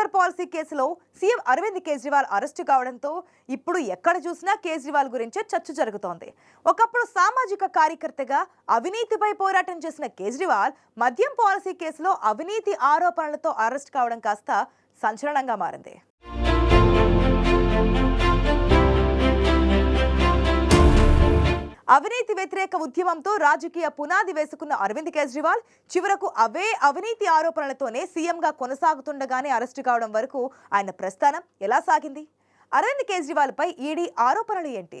Liquor policy కేసులో CM Arvind Kejriwal arrest కావడంతో ఇప్పుడు ఎక్కడ చూసినా కేజ్రీవాల్ గురించే చర్చ జరుగుతోంది. ఒకప్పుడు సామాజిక కార్యకర్తగా అవినీతిపై పోరాటం చేసిన కేజ్రీవాల్ మద్యం పాలసీ కేసులో అవినీతి ఆరోపణలతో అరెస్ట్ కావడం కాస్త సంచలనంగా మారింది. అవినీతి వ్యతిరేక ఉద్యమంతో రాజకీయ పునాది వేసుకున్న అరవింద్ కేజ్రీవాల్ చివరకు అవే అవినీతి ఆరోపణలతోనే సీఎంగా కొనసాగుతుండగానే అరెస్టు కావడం వరకు ఆయన ప్రస్థానం ఎలా సాగింది? అరవింద్ కేజ్రీవాల్పై ఈడీ ఆరోపణలు ఏంటి?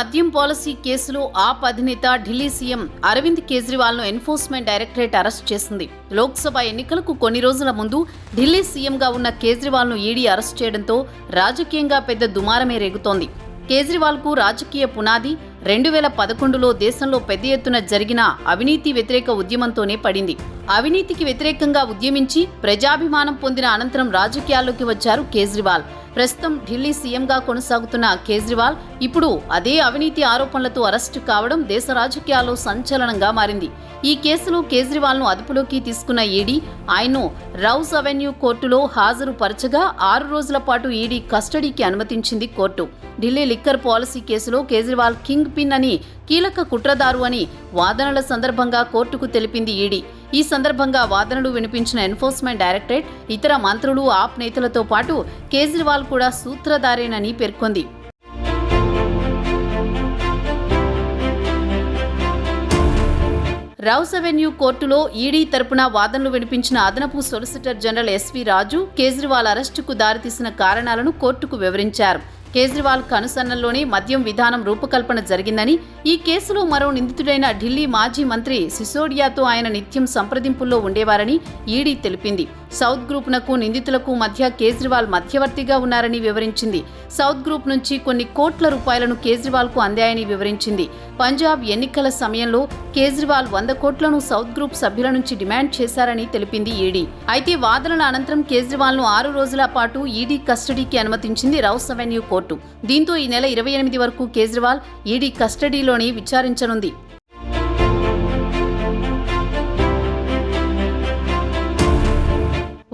మద్యం పాలసీ కేసులో ఆప్ అధినేత ఢిల్లీ సీఎం అరవింద్ కేజ్రీవాల్ను ఎన్ఫోర్స్మెంట్ డైరెక్టరేట్ అరెస్ట్ చేసింది. లోక్సభ ఎన్నికలకు కొన్ని రోజుల ముందు ఢిల్లీ సీఎంగా ఉన్న కేజ్రీవాల్ను ఈడీ అరెస్ట్ చేయడంతో రాజకీయంగా పెద్ద దుమారమే రేగుతోంది. కేజ్రీవాల్కు రాజకీయ పునాది రెండు వేల పదకొండులో దేశంలో పెద్ద ఎత్తున జరిగిన అవినీతి వ్యతిరేక ఉద్యమంతోనే పడింది. అవినీతికి వ్యతిరేకంగా ఉద్యమించి ప్రజాభిమానం పొందిన అనంతరం రాజకీయాల్లోకి వచ్చారు కేజ్రీవాల్. ప్రస్తుతం ఢిల్లీ సీఎంగా కొనసాగుతున్న కేజ్రీవాల్ ఇప్పుడు అదే అవినీతి ఆరోపణలతో అరెస్టు కావడం దేశ రాజకీయాల్లో సంచలనంగా మారింది. ఈ కేసులో కేజ్రీవాల్ను అదుపులోకి తీసుకున్న ఈడీ ఆయన్ను రౌస్ అవెన్యూ కోర్టులో హాజరు పరచగా ఆరు రోజుల పాటు ఈడీ కస్టడీకి అనుమతించింది కోర్టు. ఢిల్లీ లిక్కర్ పాలసీ కేసులో కేజ్రీవాల్ కింగ్ పిన్ అని కీలక కుట్రదారు అని వాదనల సందర్భంగా కోర్టుకు తెలిపింది ఈడీ. ఈ సందర్భంగా వాదనలు వినిపించిన ఎన్ఫోర్స్మెంట్ డైరెక్టరేట్ ఇతర మంత్రులు ఆప్ నేతలతో పాటు కేజ్రీవాల్ కూడా సూత్రధారేనని పేర్కొంది. రౌస్ అవెన్యూ కోర్టులో ఈడీ తరపున వాదనలు వినిపించిన అదనపు solicitor general SV Raju Kejriwal అరెస్టుకు దారితీసిన కారణాలను కోర్టుకు వివరించారు. కేజ్రీవాల్ కనుసన్నల్లోనే మద్యం విధానం రూపకల్పన జరిగిందని ఈ కేసులో మరో నిందితుడైన ఢిల్లీ మాజీ మంత్రి సిసోడియాతో ఆయన నిత్యం సంప్రదింపుల్లో ఉండేవారని ఈడీ తెలిపింది. సౌత్ గ్రూప్నకు నిందితులకు మధ్య కేజ్రీవాల్ మధ్యవర్తిగా ఉన్నారని వివరించింది. సౌత్ గ్రూప్ నుంచి కొన్ని కోట్ల రూపాయలను కేజ్రీవాల్కు అందాయని వివరించింది. పంజాబ్ ఎన్నికల సమయంలో కేజ్రీవాల్ వంద కోట్లను సౌత్ గ్రూప్ సభ్యుల నుంచి డిమాండ్ చేశారని తెలిపింది ఈడీ. అయితే వాదనల అనంతరం కేజ్రీవాల్ను ఆరు రోజుల పాటు ఈడీ కస్టడీకి అనుమతించింది రౌస్ అవెన్యూ కోర్టు. దీంతో ఈ నెల ఇరవై ఎనిమిది వరకు కేజ్రీవాల్ ఈడీ కస్టడీలో కస్టడీలోని విచారించనుంది.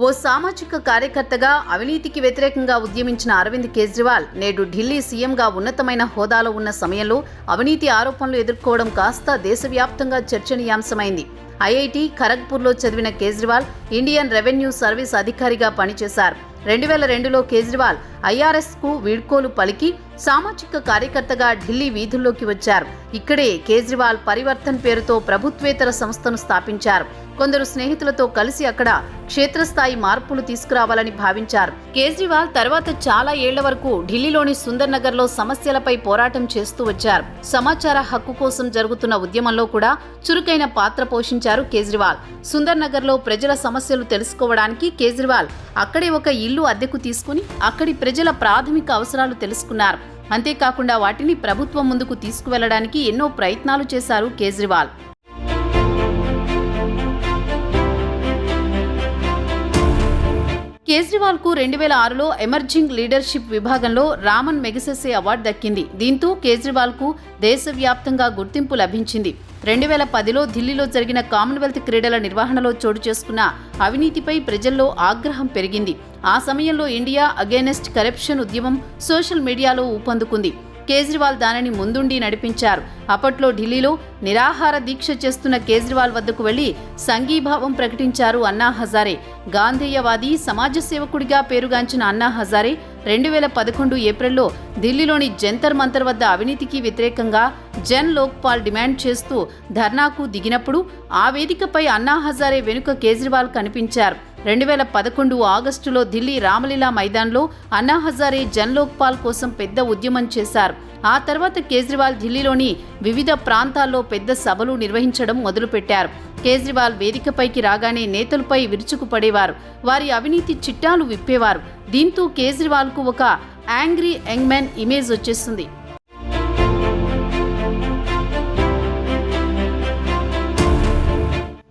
ఓ సామాజిక కార్యకర్తగా అవినీతికి వ్యతిరేకంగా ఉద్యమించిన అరవింద్ కేజ్రీవాల్ నేడు ఢిల్లీ సీఎంగా ఉన్నతమైన హోదాలో ఉన్న సమయంలో అవినీతి ఆరోపణలు ఎదుర్కోవడం కాస్త దేశవ్యాప్తంగా చర్చనీయాంశమైంది. ఐఐటి ఖరగ్పూర్లో చదివిన కేజ్రీవాల్ ఇండియన్ రెవెన్యూ సర్వీస్ అధికారిగా పనిచేశారు. రెండు వేల రెండులో కేజ్రీవాల్ ఐఆర్ఎస్కు వీడ్కోలు పలికి సామాజిక కార్యకర్తగా ఢిల్లీ వీధుల్లోకి వచ్చారు. ఇక్కడే కేజ్రీవాల్ పరివర్తన్ పేరుతో ప్రభుత్వేతర సంస్థను స్థాపించారు. కొందరు స్నేహితులతో కలిసి అక్కడ క్షేత్రస్థాయి మార్పులు తీసుకురావాలని భావించారు. కేజ్రీవాల్ తర్వాత చాలా ఏళ్ళ వరకు ఢిల్లీలోని సుందర్ నగర్లో సమస్యలపై పోరాటం చేస్తూ వచ్చారు. సమాచార హక్కు కోసం జరుగుతున్న ఉద్యమంలో కూడా చురుకైన పాత్ర పోషించారు కేజ్రీవాల్. సుందర్ నగర్లో ప్రజల సమస్యలు తెలుసుకోవడానికి కేజ్రీవాల్ అక్కడే ఒక ఇల్లు అద్దెకు తీసుకుని అక్కడి ప్రజల ప్రాథమిక అవసరాలు తెలుసుకున్నారు. అంతేకాకుండా వాటిని ప్రభుత్వం ముందుకు తీసుకువెళ్ళడానికి ఎన్నో ప్రయత్నాలు చేశారు కేజ్రీవాల్. కేజ్రీవాల్కు రెండు వేల ఆరులో ఎమర్జింగ్ లీడర్షిప్ విభాగంలో రామన్ మెగసెసే అవార్డు దక్కింది. దీంతో కేజ్రీవాల్కు దేశవ్యాప్తంగా గుర్తింపు లభించింది. రెండు వేల పదిలో ఢిల్లీలో జరిగిన కామన్వెల్త్ క్రీడల నిర్వహణలో చోటు చేసుకున్న అవినీతిపై ప్రజల్లో ఆగ్రహం పెరిగింది. ఆ సమయంలో ఇండియా అగేనెస్ట్ కరప్షన్ ఉద్యమం సోషల్ మీడియాలో ఊపందుకుంది. కేజ్రీవాల్ దానిని ముందుండి నడిపించారు. అప్పట్లో ఢిల్లీలో నిరాహార దీక్ష చేస్తున్న కేజ్రీవాల్ వద్దకు వెళ్ళి సంఘీభావం ప్రకటించారు అన్నా హజారే. గాంధేయవాది సమాజ సేవకుడిగా పేరుగాంచిన అన్నా హజారే రెండు వేల పదకొండు ఏప్రిల్లో ఢిల్లీలోని జంతర్ మంతర్ వద్ద అవినీతికి వ్యతిరేకంగా జన్ లోక్పాల్ డిమాండ్ చేస్తూ ధర్నాకు దిగినప్పుడు ఆ వేదికపై అన్నా హజారే వెనుక కేజ్రీవాల్ కనిపించారు. రెండు వేల పదకొండు ఆగస్టులో ఢిల్లీ రామలీలా మైదాన్లో అన్నా హజారే జన్ లోక్పాల్ కోసం పెద్ద ఉద్యమం చేశారు. ఆ తర్వాత కేజ్రీవాల్ ఢిల్లీలోని వివిధ ప్రాంతాల్లో పెద్ద సభలు నిర్వహించడం మొదలుపెట్టారు. కేజ్రీవాల్ వేదికపైకి రాగానే నేతలపై విరుచుకుపడేవారు వారి అవినీతి చిట్టాలు విప్పేవారు. దీంతో కేజ్రీవాల్కు ఒక యాంగ్రీ యంగ్మెన్ ఇమేజ్ వచ్చేస్తుంది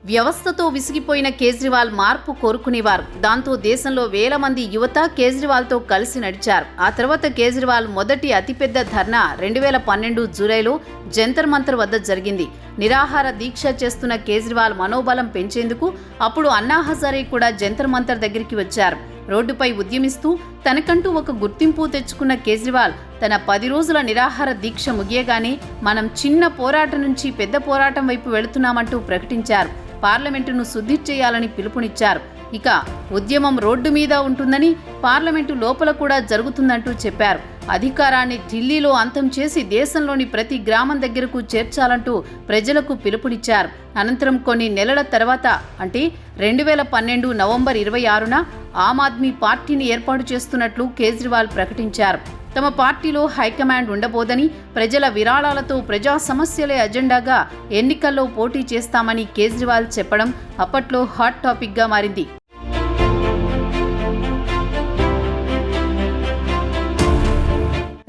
వ్యవస్థతో విసిగిపోయిన కేజ్రీవాల్ మార్పు కోరుకునేవారు. దాంతో దేశంలో వేల మంది యువత కేజ్రీవాల్తో కలిసి నడిచారు. ఆ తర్వాత కేజ్రీవాల్ మొదటి అతిపెద్ద ధర్నా రెండు వేల పన్నెండు జూలైలో జంతర్ మంతర్ వద్ద జరిగింది. నిరాహార దీక్ష చేస్తున్న కేజ్రీవాల్ మనోబలం పెంచేందుకు అప్పుడు అన్నా హజారే కూడా జంతర్ మంతర్ దగ్గరికి వచ్చారు. రోడ్డుపై ఉద్యమిస్తూ తనకంటూ ఒక గుర్తింపు తెచ్చుకున్న కేజ్రీవాల్ తన పది రోజుల నిరాహార దీక్ష ముగియగానే మనం చిన్న పోరాటం నుంచి పెద్ద పోరాటం వైపు వెళుతున్నామంటూ ప్రకటించారు. పార్లమెంటును శుద్ధి చేయాలని పిలుపునిచ్చారు. ఇక ఉద్యమం రోడ్డు మీద ఉంటుందని పార్లమెంటు లోపల కూడా జరుగుతుందంటూ చెప్పారు. అధికారాన్ని ఢిల్లీలో అంతం చేసి దేశంలోని ప్రతి గ్రామం దగ్గరకు చేర్చాలంటూ ప్రజలకు పిలుపునిచ్చారు. అనంతరం కొన్ని నెలల తర్వాత అంటే రెండు వేల పన్నెండు నవంబర్ ఇరవై ఆరున ఆమ్ ఆద్మీ పార్టీని ఏర్పాటు చేస్తున్నట్లు కేజ్రీవాల్ ప్రకటించారు. తమ పార్టీలో హైకమాండ్ ఉండబోదని ప్రజల విరాళాలతో ప్రజా సమస్యలే అజెండాగా ఎన్నికల్లో పోటీ చేస్తామని కేజ్రీవాల్ చెప్పడం అప్పట్లో హాట్ టాపిక్గా మారింది.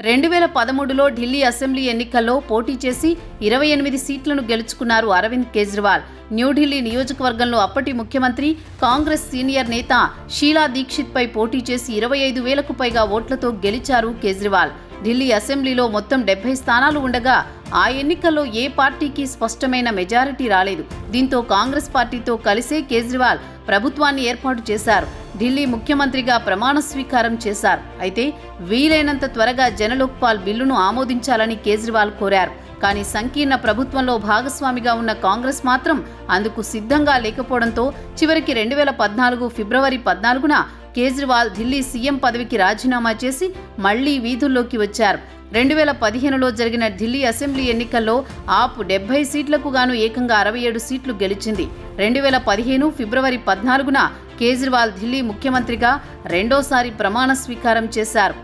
రెండు వేల పదమూడులో ఢిల్లీ అసెంబ్లీ ఎన్నికల్లో పోటీ చేసి ఇరవై ఎనిమిది సీట్లను గెలుచుకున్నారు అరవింద్ కేజ్రీవాల్. న్యూఢిల్లీ నియోజకవర్గంలో అప్పటి ముఖ్యమంత్రి కాంగ్రెస్ సీనియర్ నేత షీలా దీక్షిత్ పై పోటీ చేసి ఇరవై ఐదు వేలకు పైగా ఓట్లతో గెలిచారు కేజ్రీవాల్. ఢిల్లీ అసెంబ్లీలో మొత్తం డెబ్బై స్థానాలు ఉండగా ఆ ఎన్నికల్లో ఏ పార్టీకి స్పష్టమైన మెజారిటీ రాలేదు. దీంతో కాంగ్రెస్ పార్టీతో కలిసే కేజ్రీవాల్ ప్రభుత్వాన్ని ఏర్పాటు చేశారు. ఢిల్లీ ముఖ్యమంత్రిగా ప్రమాణ స్వీకారం చేశారు. అయితే వీలైనంత త్వరగా జనలోక్పాల్ బిల్లును ఆమోదించాలని కేజ్రీవాల్ కోరారు. కానీ సంకీర్ణ ప్రభుత్వంలో భాగస్వామిగా ఉన్న కాంగ్రెస్ మాత్రం అందుకు సిద్ధంగా లేకపోవడంతో చివరికి రెండు వేల పద్నాలుగు ఫిబ్రవరి పద్నాలుగున కేజ్రీవాల్ ఢిల్లీ సీఎం పదవికి రాజీనామా చేసి మళ్ళీ వీధుల్లోకి వచ్చారు. రెండు వేల పదిహేనులో జరిగిన ఢిల్లీ అసెంబ్లీ ఎన్నికల్లో ఆప్ డెబ్బై సీట్లకు గాను ఏకంగా అరవై ఏడు సీట్లు గెలిచింది. రెండు వేల పదిహేను ఫిబ్రవరి పద్నాలుగున కేజ్రీవాల్ ఢిల్లీ ముఖ్యమంత్రిగా రెండోసారి ప్రమాణ స్వీకారం చేశారు.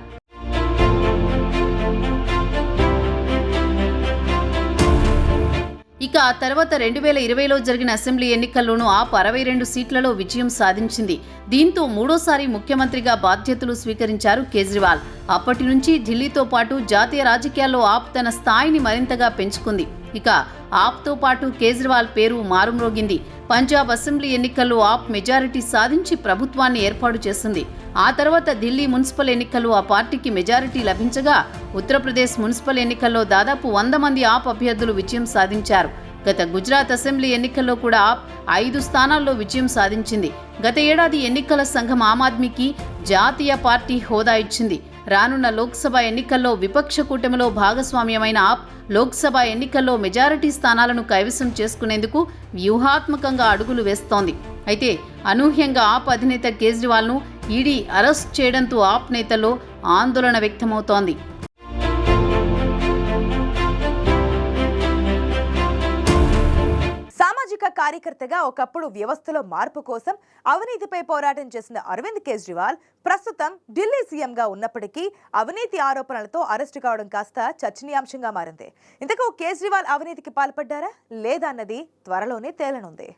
ఇక ఆ తర్వాత రెండు వేల ఇరవైలో జరిగిన అసెంబ్లీ ఎన్నికల్లోనూ ఆప్ అరవై రెండు సీట్లలో విజయం సాధించింది. దీంతో మూడోసారి ముఖ్యమంత్రిగా బాధ్యతలు స్వీకరించారు కేజ్రీవాల్. అప్పటి నుంచి ఢిల్లీతో పాటు జాతీయ రాజకీయాల్లో ఆప్ తన స్థాయిని మరింతగా పెంచుకుంది. ఇక ఆప్తో పాటు కేజ్రీవాల్ పేరు మారుమ్రోగింది. పంజాబ్ అసెంబ్లీ ఎన్నికల్లో ఆప్ మెజారిటీ సాధించి ప్రభుత్వాన్ని ఏర్పాటు చేసింది ఆ తర్వాత ఢిల్లీ మున్సిపల్ ఎన్నికల్లో ఆ పార్టీకి మెజారిటీ లభించగా ఉత్తరప్రదేశ్ మున్సిపల్ ఎన్నికల్లో దాదాపు వంద మంది ఆప్ అభ్యర్థులు విజయం సాధించారు. గత గుజరాత్ అసెంబ్లీ ఎన్నికల్లో కూడా ఆప్ ఐదు స్థానాల్లో విజయం సాధించింది. గత ఏడాది ఎన్నికల సంఘం ఆమ్ ఆద్మీకి జాతీయ పార్టీ హోదా ఇచ్చింది. రానున్న లోక్సభ ఎన్నికల్లో విపక్ష కూటమిలో భాగస్వామ్యమైన ఆప్ లోక్సభ ఎన్నికల్లో మెజారిటీ స్థానాలను కైవసం చేసుకునేందుకు వ్యూహాత్మకంగా అడుగులు వేస్తోంది. అయితే అనూహ్యంగా ఆప్ అధినేత కేజ్రీవాల్ను ఈడీ అరెస్ట్ చేయడంతో ఆప్ నేతల్లో ఆందోళన వ్యక్తమవుతోంది. కార్యకర్తగా ఒకప్పుడు వ్యవస్థలో మార్పు కోసం అవినీతిపై పోరాటం చేసిన అరవింద్ కేజ్రీవాల్ ప్రస్తుతం ఢిల్లీ సీఎంగా ఉన్నప్పటికీ అవినీతి ఆరోపణలతో అరెస్టు కావడం కాస్త చర్చనీయాంశంగా మారింది. ఇంతకు కేజ్రీవాల్ అవినీతికి పాల్పడ్డారా? లేదా అన్నది త్వరలోనే తేలనుంది.